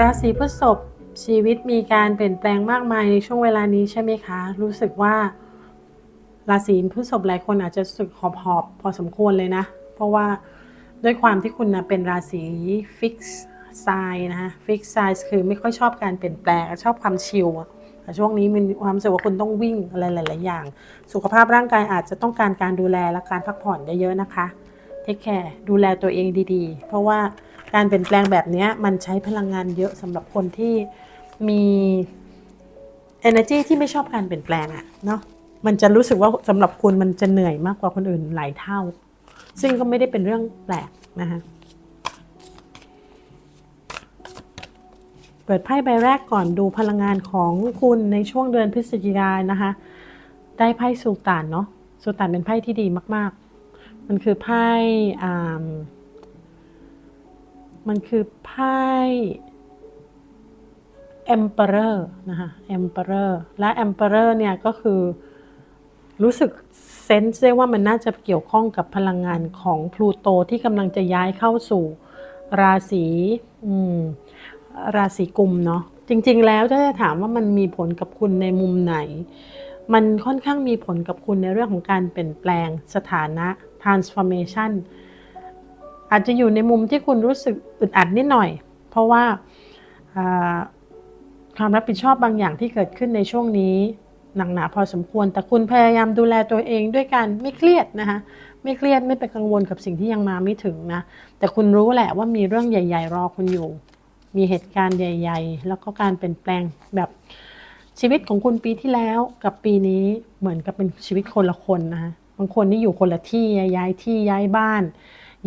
ราศีพฤษภชีวิตมีการเปลี่ยนแปลงมากมายในช่วงเวลานี้ใช่ไหมคะ รู้สึกว่าราศีพฤษภหลายคนอาจจะรู้สึกหอบหอบๆพอสมควรเลยนะ เพราะว่าด้วยความที่คุณนะเป็นราศีฟิกซ์ไซนะคะฟิกซ์ไซคือไม่ค่อยชอบการเปลี่ยนแปลงชอบความชิลแต่ช่วงนี้มีความรู้สึกว่าคุณต้องวิ่งอะไรหลาย ๆ อย่าง สุขภาพร่างกายอาจจะต้องการการดูแลและการพักผ่อนเยอะ ๆ นะคะเทคแคร์ดูแลตัวเองดี ๆ เพราะว่า การเปลี่ยนแปลงแบบนี้มันใช้พลังงานเยอะสำหรับคนที่มี energy ที่ไม่ชอบการเปลี่ยนแปลงอะเนาะมันจะรู้สึกว่าสำหรับคุณมันจะเหนื่อยมากกว่าคนอื่นหลายเท่า ซึ่งก็ไม่ได้เป็นเรื่องแปลกนะคะเปิดไพ่ใบแรกก่อนดูพลังงานของคุณในช่วงเดือนพฤศจิกายนนะคะ ได้ไพ่สุตานเนาะสุตานเป็นไพ่ที่ดีมาก ๆ มันคือไพ่อ่า มันคือไพ่ Emperor นะคะ Emperor และ Emperor เนี่ยก็คือรู้สึกเซนส์ได้ว่ามันน่าจะเกี่ยวข้องกับพลังงานของพลูโตที่กำลังจะย้ายเข้าสู่ราศีราศีกุมเนาะจริง ๆ แล้วถ้าจะถามว่ามันมีผลกับคุณในมุมไหน มันค่อนข้างมีผลกับคุณในเรื่องของการเปลี่ยนแปลงสถานะ transformation อาจจะอยู่ในมุมที่คุณรู้สึกอึดอัดนิดหน่อย เพราะว่าความรับผิดชอบบางอย่างที่เกิดขึ้นในช่วงนี้หนักหนาพอสมควร แต่คุณพยายามดูแลตัวเองด้วยการไม่เครียดนะคะไม่เครียดไม่ไปกังวลกับสิ่งที่ยังมาไม่ถึงนะ แต่คุณรู้แหละว่ามีเรื่องใหญ่ ๆ รอคุณอยู่ มีเหตุการณ์ใหญ่ ๆ แล้วก็การเปลี่ยนแปลงแบบชีวิตของคุณปีที่แล้วกับปีนี้เหมือนกับเป็นชีวิตคนละคนนะคะบางคนนี่อยู่คนละที่ย้ายที่ย้ายบ้าน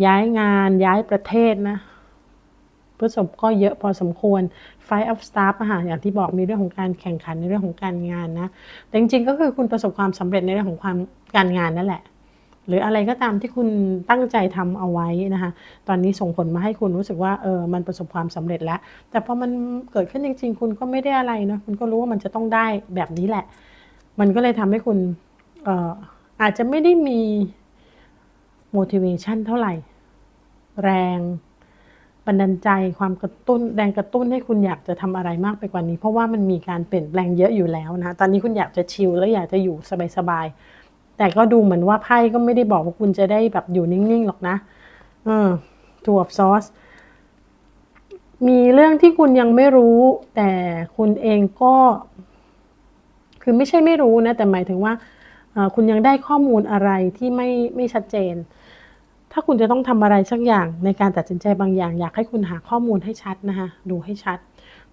ย้ายงานย้ายประเทศนะพฤษภก็เยอะพอสมควร Fight of Staff อาหารอย่างที่บอกมีเรื่องของการแข่งขันในเรื่องของการงานนะ แต่จริงๆก็คือคุณประสบความสำเร็จในเรื่องของความการงานนั่นแหละ หรืออะไรก็ตามที่คุณตั้งใจทำเอาไว้นะคะ ตอนนี้ส่งผลมาให้คุณรู้สึกว่าเออมันประสบความสำเร็จแล้ว แต่พอมันเกิดขึ้นจริง ๆ คุณก็ไม่ได้อะไรนะคุณก็รู้ว่ามันจะต้องได้แบบนี้แหละ มันก็เลยทำให้คุณเอออาจจะไม่ได้มี motivation เท่าไหร่ แรงบันดาลใจความกระตุ้นแรงกระตุ้นให้คุณอยากจะทำอะไรมากไปกว่านี้ เพราะว่ามันมีการเปลี่ยนแปลงเยอะอยู่แล้วนะตอนนี้คุณอยากจะชิลแล้วอยากจะอยู่สบายๆแต่ก็ดูเหมือนว่าไพ่ก็ไม่ได้บอกว่าคุณจะได้แบบอยู่นิ่งๆหรอกนะเออทูออฟซอสมีเรื่องที่คุณยังไม่รู้ แต่คุณเองก็ คือไม่ใช่ไม่รู้นะ แต่หมายถึงว่าคุณยังได้ข้อมูลอะไรที่ไม่ไม่ชัดเจนาคุณจะต้องทำอะไรสักอย่างในการตัดสินใจบางอย่าง อยากให้คุณหาข้อมูลให้ชัดนะคะดูให้ชัด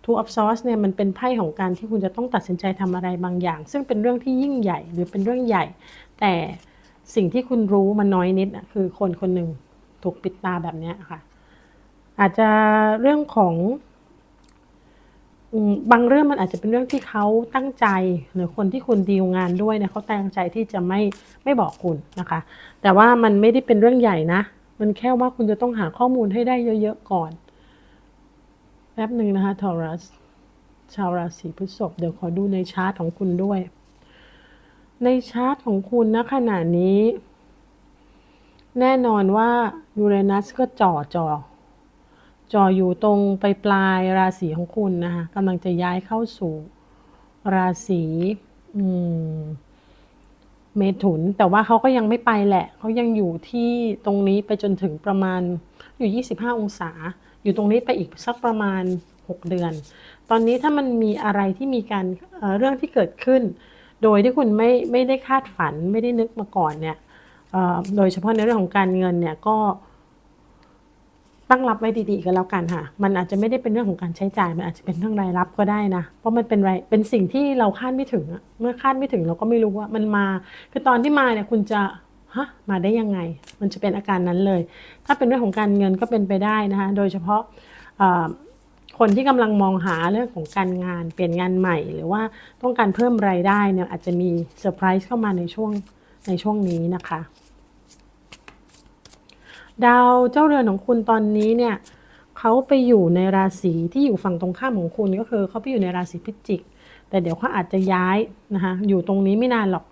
Two of Swords เนี่ยมันเป็นไพ่ของการที่คุณจะต้องตัดสินใจทำอะไรบางอย่าง ซึ่งเป็นเรื่องที่ยิ่งใหญ่หรือเป็นเรื่องใหญ่ แต่สิ่งที่คุณรู้มันน้อยนิดอะคือคนคนหนึ่งถูกปิดตาแบบนี้ค่ะ อาจจะเรื่องของ บางเรื่องมันอาจจะเป็นเรื่องที่เขาตั้งใจ หรือคนที่คุณดีลงานด้วยเนี่ยเขาตั้งใจที่จะไม่ไม่บอกคุณนะคะ แต่ว่ามันไม่ได้เป็นเรื่องใหญ่นะ มันแค่ว่าคุณจะต้องหาข้อมูลให้ได้เยอะๆก่อนแป๊บหนึ่งนะคะทอรัสชาวราศีพฤษภเดี๋ยวขอดูในชาร์ตของคุณด้วย ในชาร์ตของคุณณขณะนี้ แน่นอนว่ายูเรนัสก็จ่อจ่อ จออยู่ตรงไปปลายราศีของคุณนะคะกำลังจะย้ายเข้าสู่ราศีเมถุน แต่ว่าเขาก็ยังไม่ไปแหละ เขายังอยู่ที่ตรงนี้ไปจนถึงประมาณอยู่ 25 องศา อยู่ตรงนี้ไปอีกสักประมาณ 6 เดือน ตอนนี้ถ้ามันมีอะไรที่มีการเเรื่องที่เกิดขึ้น โดยที่คุณไม่ไม่ได้คาดฝันไม่ได้นึกมาก่อนเนี่ยโดยเฉพาะในเรื่องของการเงินเนี่ยก็ ตั้งรับไว้ดีๆกันแล้วกันค่ะ มันอาจจะไม่ได้เป็นเรื่องของการใช้จ่าย มันอาจจะเป็นเรื่องรายรับก็ได้นะ เพราะมันเป็นรายเป็นสิ่งที่เราคาดไม่ถึงอะเมื่อคาดไม่ถึงเราก็ไม่รู้ว่ามันมา คือตอนที่มาเนี่ยคุณจะ ฮะ มาได้ยังไง มันจะเป็นอาการนั้นเลย ถ้าเป็นเรื่องของการเงินก็เป็นไปได้นะคะ โดยเฉพาะคนที่กำลังมองหาเรื่องของการงาน เปลี่ยนงานใหม่ หรือว่าต้องการเพิ่มรายได้เนี่ยอาจจะมีเซอร์ไพรส์เข้ามาในช่วงในช่วงนี้นะคะ ดาวเจ้าเรือนของคุณตอนนี้เนี่ยเขาไปอยู่ในราศีที่อยู่ฝั่งตรงข้ามของคุณก็คือเขาไปอยู่ในราศีพิจิก แต่เดี๋ยวเขาอาจจะย้ายนะคะอยู่ตรงนี้ไม่นานหรอก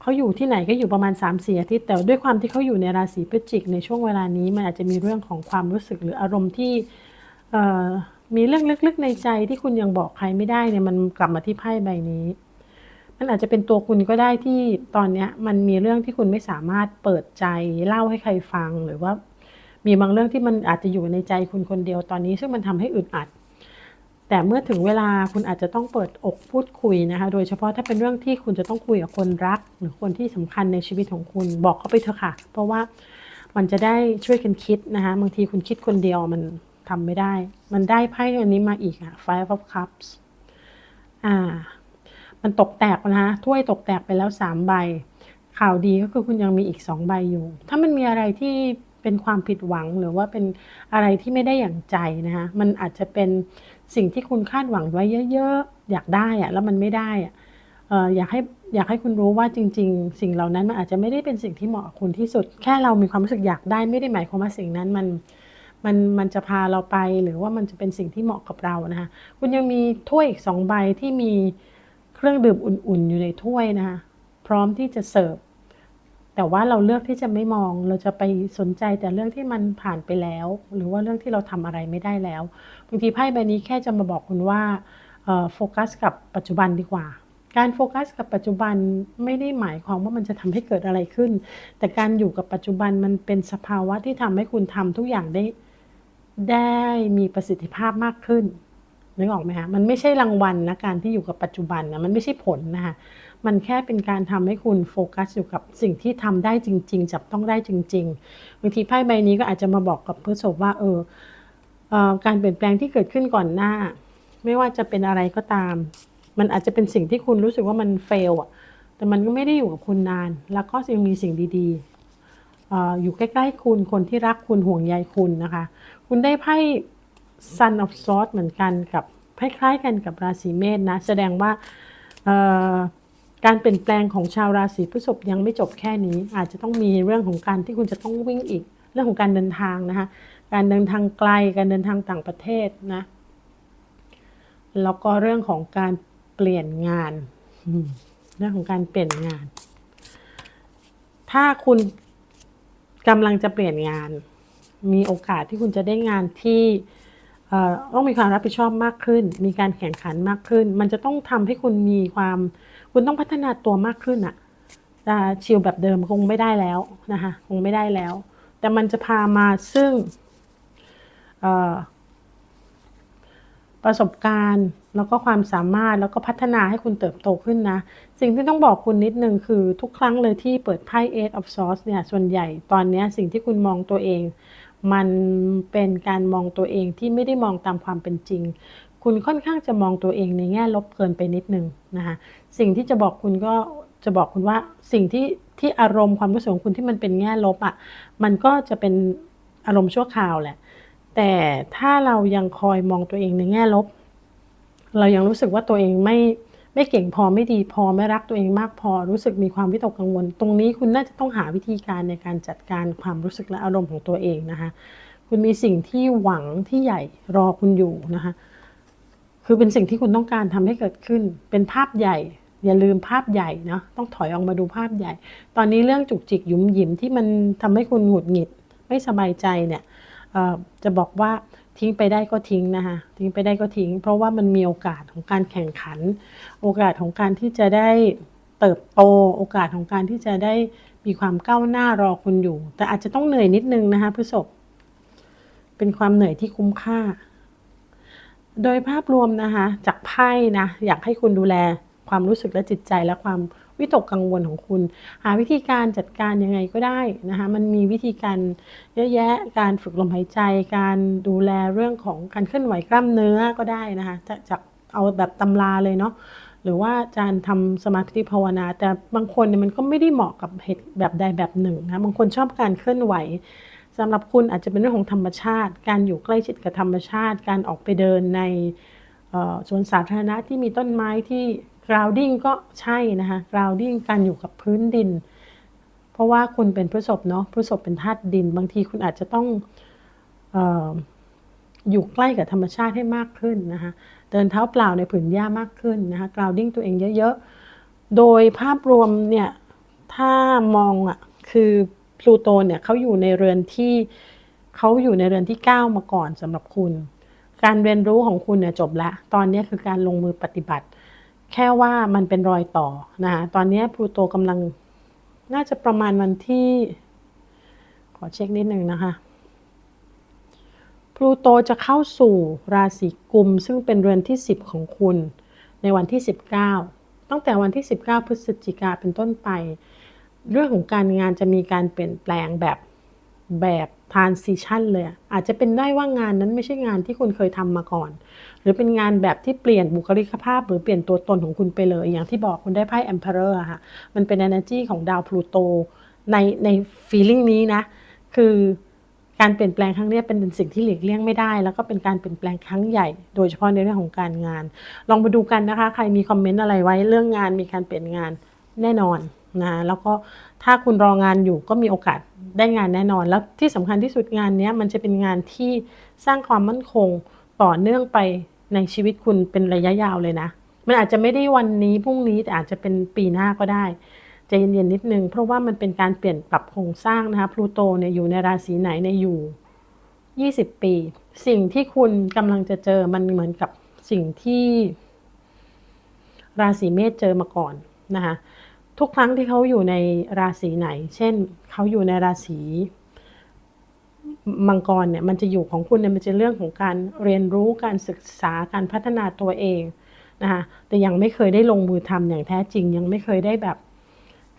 เขาอยู่ที่ไหนก็อยู่ประมาณ3ามสี่อาทิตย์แต่ด้วยความที่เขาอยู่ในราศีพิจิก ในช่วงเวลานี้มันอาจจะมีเรื่องของความรู้สึกหรืออารมณ์ที่มีเรื่องลึกๆในใจที่คุณยังบอกใครไม่ได้เนี่ยมันกลับมาที่ไพ่ใบนี้ มันอาจจะเป็นตัวคุณก็ได้ที่ตอนเนี้ยมันมีเรื่องที่คุณไม่สามารถเปิดใจเล่าให้ใครฟังหรือว่า มีบางเรื่องที่มันอาจจะอยู่ในใจคุณคนเดียวตอนนี้ ซึ่งมันทำให้อึดอัด แต่เมื่อถึงเวลาคุณอาจจะต้องเปิดอกพูดคุยนะคะ โดยเฉพาะถ้าเป็นเรื่องที่คุณจะต้องคุยกับคนรัก หรือคนที่สำคัญในชีวิตของคุณบอกเขาไปเถอะค่ะ เพราะว่ามันจะได้ช่วยกันคิดนะคะบางทีคุณคิดคนเดียวมันทำไม่ได้ มันได้ไพ่อันนี้มาอีกอะ Five of Cups อ่า มันตกแตกนะคะถ้วยตกแตกไปแล้วสามใบ ข่าวดีก็คือคุณยังมีอีกสองใบอยู่ ถ้ามันมีอะไรที่เป็นความผิดหวังหรือว่าเป็นอะไรที่ไม่ได้อย่างใจนะคะมันอาจจะเป็นสิ่งที่คุณคาดหวังไว้เยอะๆ อยากได้อะแล้วมันไม่ได้อะอยากให้อยากให้คุณรู้ว่าจริง ๆ สิ่งเหล่านั้นมันอาจจะไม่ได้เป็นสิ่งที่เหมาะกับคุณที่สุด แค่เรามีความรู้สึกอยากได้ไม่ได้หมายความว่าสิ่งนั้นมันมันมันจะพาเราไปหรือว่ามันจะเป็นสิ่งที่เหมาะกับเรานะคะคุณยังมีถ้วยอีกสองใบที่มี รื่องดื่มอุ่นๆ อยู่ในถ้วยนะคะพร้อมที่จะเสิร์ฟ แต่ว่าเราเลือกที่จะไม่มอง เราจะไปสนใจแต่เรื่องที่มันผ่านไปแล้ว หรือว่าเรื่องที่เราทำอะไรไม่ได้แล้ว บางทีไพ่ใบนี้แค่จะมาบอกคุณว่าโฟกัสกับปัจจุบันดีกว่า การโฟกัสกับปัจจุบันไม่ได้หมายความว่ามันจะทำให้เกิดอะไรขึ้น แต่การอยู่กับปัจจุบันมันเป็นสภาวะที่ทำให้คุณทำทุกอย่างได้ได้มีประสิทธิภาพมากขึ้น นึกออกไหมคะมันไม่ใช่รางวัลนะการที่อยู่กับปัจจุบันนะมันไม่ใช่ผลนะคะมันแค่เป็นการทำให้คุณโฟกัสอยู่กับสิ่งที่ทำได้จริง ๆ จับต้องได้จริงๆบางทีไพ่ใบนี้ก็อาจจะมาบอกกับผู้ศพว่าเออเออการเปลี่ยนแปลงที่เกิดขึ้นก่อนหน้า ไม่ว่าจะเป็นอะไรก็ตาม มันอาจจะเป็นสิ่งที่คุณรู้สึกว่ามันเฟลอะแต่มันก็ไม่ได้อยู่กับคุณนาน แล้วก็ยังมีสิ่งดีๆออยู่ใกล้ ๆ คุณคนที่รักคุณห่วงใยคุณนะคะ คุณได้ไพ่ Sun of Swords เหมือนกันกับคล้ายๆกันกับราศีเมษนะ แสดงว่าการเปลี่ยนแปลงของชาวราศีพฤษภยังไม่จบแค่นี้ อาจจะต้องมีเรื่องของการที่คุณจะต้องวิ่งอีก เรื่องของการเดินทางนะคะการเดินทางไกลการเดินทางต่างประเทศนะแล้วก็เรื่องของการเปลี่ยนงานเรื่องของการเปลี่ยนงาน ถ้าคุณกำลังจะเปลี่ยนงาน มีโอกาสที่คุณจะได้งานที่ ต้องมีความรับผิดชอบมากขึ้น มีการแข่งขันมากขึ้น มันจะต้องทำให้คุณมีความ คุณต้องพัฒนาตัวมากขึ้นอะ่ะชิลแบบเดิมคงไม่ได้แล้วนะคะ คงไม่ได้แล้ว แต่มันจะพามาซึ่งประสบการณ์แล้วก็ความสามารถแล้วก็พัฒนาให้คุณเติบโตขึ้นนะ สิ่งที่ต้องบอกคุณนิดนึงคือทุกครั้งเลยที่เปิดไพ่ Eight of Swords เนี่ย ส่วนใหญ่ตอนนี้สิ่งที่คุณมองตัวเอง มันเป็นการมองตัวเองที่ไม่ได้มองตามความเป็นจริง คุณค่อนข้างจะมองตัวเองในแง่ลบเกินไปนิดนึงนะคะสิ่งที่จะบอกคุณก็จะบอกคุณว่าสิ่งที่ที่อารมณ์ความรู้สึกของคุณที่มันเป็นแง่ลบอะ่ะมันก็จะเป็นอารมณ์ชั่วคราวแหละ แต่ถ้าเรายังคอยมองตัวเองในแง่ลบ เรายังรู้สึกว่าตัวเองไม่ ไม่เก่งพอไม่ดีพอไม่รักตัวเองมากพอรู้สึกมีความวิตกกังวล ตรงนี้คุณน่าจะต้องหาวิธีการในการจัดการความรู้สึกและอารมณ์ของตัวเองนะคะคุณมีสิ่งที่หวังที่ใหญ่รอคุณอยู่นะคะคือเป็นสิ่งที่คุณต้องการทำให้เกิดขึ้น เป็นภาพใหญ่ อย่าลืมภาพใหญ่นะต้องถอยออกมาดูภาพใหญ่ ตอนนี้เรื่องจุกจิกยุ่มหยิมที่มันทำให้คุณหงุดหงิดไม่สบายใจเนี่ยจะบอกว่า ทิ้งไปได้ก็ทิ้งนะคะทิ้งไปได้ก็ทิ้ง เพราะว่ามันมีโอกาสของการแข่งขัน โอกาสของการที่จะได้เติบโตโอกาสของการที่จะได้มีความก้าวหน้ารอคุณอยู่ แต่อาจจะต้องเหนื่อยนิดนึงนะคะพฤษภเป็นความเหนื่อยที่คุ้มค่า โดยภาพรวมนะคะจากไพ่นะอยากให้คุณดูแลความรู้สึกและจิตใจและความ วิตกกังวลของคุณ หาวิธีการจัดการยังไงก็ได้นะคะมันมีวิธีการเยอะแยะการฝึกลมหายใจ การดูแลเรื่องของการเคลื่อนไหวกล้ามเนื้อก็ได้นะคะจากเอาแบบตำราเลยเนาะหรือว่าการทำสมาธิภาวนา แต่บางคนเนี่ยมันก็ไม่ได้เหมาะกับเหตุแบบใดแบบหนึ่งนะบางคนชอบการเคลื่อนไหวสำหรับคุณอาจจะเป็นเรื่องของธรรมชาติ การอยู่ใกล้ชิดกับธรรมชาติ การออกไปเดินใน สวนสาธารณะที่มีต้นไม้ที่ grounding ก็ใช่นะคะ grounding การอยู่กับพื้นดิน เพราะว่าคุณเป็นพฤษภเนาะพฤษภเป็นธาตุดิน บางทีคุณอาจจะต้องออยู่ใกล้กับธรรมชาติให้มากขึ้นนะคะ เดินเท้าเปล่าในผืนหญ้ามากขึ้นนะคะ grounding ตัวเองเยอะๆ โดยภาพรวมเนี่ย ถ้ามองอะ่ะคือพลูโตเนี่ยเขาอยู่ในเรือนที่เขาอยู่ในเรือนที่ 9 มาก่อนสำหรับคุณ การเรียนรู้ของคุณเนี่ยจบแล้ว ตอนนี้คือการลงมือปฏิบัติ แค่ว่ามันเป็นรอยต่อนะคะตอนนี้พลูโตกำลังน่าจะประมาณวันที่ ขอเช็คนิดนึงนะคะพลูโตจะเข้าสู่ราศีกุม ซึ่งเป็นเรือนที่ 10 ของคุณ ในวันที่ 19 ตั้งแต่วันที่ 19 พฤศจิกาเป็นต้นไป เรื่องของการงานจะมีการเปลี่ยนแปลงแบบแบบ transition เลยอาจจะเป็นได้ว่างานนั้นไม่ใช่งานที่คุณเคยทำมาก่อน หรือเป็นงานแบบที่เปลี่ยนบุคลิกภาพ หรือเปลี่ยนตัวตนของคุณไปเลย อย่างที่บอกคุณได้ไพ่ Emperor อะค่ะมันเป็น energy ของดาวพลูโตในใน feeling นี้นะ คือการเปลี่ยนแปลงครั้งนี้เป็นสิ่งที่หลีกเลี่ยงไม่ได้ แล้วก็เป็นการเปลี่ยนแปลงครั้งใหญ่ โดยเฉพาะในเรื่องของการงาน ลองมาดูกันนะคะ ใครมีคอมเมนต์อะไรไว้เรื่องงานมีการเปลี่ยนงานแน่นอน นะแล้วก็ถ้าคุณรองานอยู่ก็มีโอกาสได้งานแน่นอน แล้วที่สำคัญที่สุดงานนี้มันจะเป็นงานที่สร้างความมั่นคงต่อเนื่องไปในชีวิตคุณเป็นระยะยาวเลยนะ มันอาจจะไม่ได้วันนี้พรุ่งนี้แต่อาจจะเป็นปีหน้าก็ได้ใจเย็นๆนิดนึง เพราะว่ามันเป็นการเปลี่ยนปรับโครงสร้างนะคะพลูโตเนี่ยอยู่ในราศีไหนในยอยู่ 20 ปี สิ่งที่คุณกำลังจะเจอมันเหมือนกับสิ่งที่ ราศีเมษเจอมาก่อนนะคะ ทุกครั้งที่เขาอยู่ในราศีไหน เช่นเขาอยู่ในราศีมังกรเนี่ยมันจะอยู่ของคุณเนี่ยมันจะเรื่องของการเรียนรู้การศึกษาการพัฒนาตัวเองนะคะแต่ยังไม่เคยได้ลงมือทำอย่างแท้จริง ยังไม่เคยได้แบบ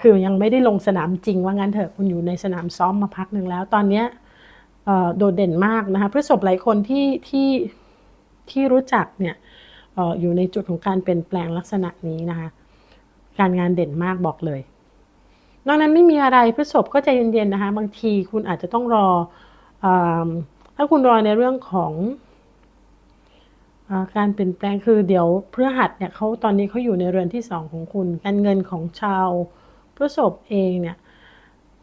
คือยังไม่ได้ลงสนามจริงว่างั้นเถอะคุณอยู่ในสนามซ้อมมาพักหนึ่งแล้ว ตอนเนี้ยโดดเด่นมากนะคะพฤษภหลายคนที่ที่ที่รู้จักเนี่ยอออยู่ในจุดของการเปลี่ยนแปลงลักษณะนี้นะคะ การงานเด่นมากบอกเลย นอกนั้นไม่มีอะไรพฤษภก็ใจเย็นๆนะคะ บางทีคุณอาจจะต้องรออถ้าคุณรอในเรื่องของอการเปลี่ยนแปลงคือเดี๋ยวเพฤหัสเนี่ยเขาตอนนี้เขาอยู่ในเรือนที่สองของคุณ การเงินของชาวพฤษภเองเนี่ย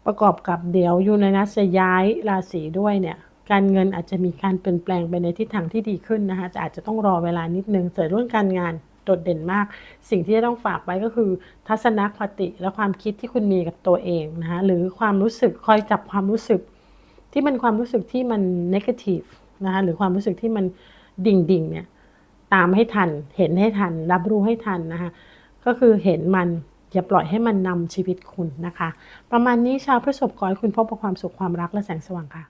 ประกอบกับเดี๋ยวยูเรนัสจะย้ายราศีด้วยเนี่ยการเงินอาจจะมีการเปลี่ยนแปลงไปในทิศทางที่ดีขึ้นนะคะจะอาจจะต้องรอเวลานิดนึงแต่เรื่องการงาน โดดเด่นมาก สิ่งที่จะต้องฝากไว้ก็คือ ทัศนคติและความคิดที่คุณมีกับตัวเองนะคะหรือความรู้สึกคอยจับความรู้สึก ที่มันความรู้สึกที่มัน negative นะคะหรือความรู้สึกที่มันดิ่งดิ่งเนี่ยตามให้ทัน เห็นให้ทัน รับรู้ให้ทันนะคะก็คือเห็นมันอย่าปล่อยให้มันนำชีวิตคุณนะคะ ประมาณนี้ชาวพฤษภขอให้คุณพบกับความสุขความรักและแสงสว่างค่ะ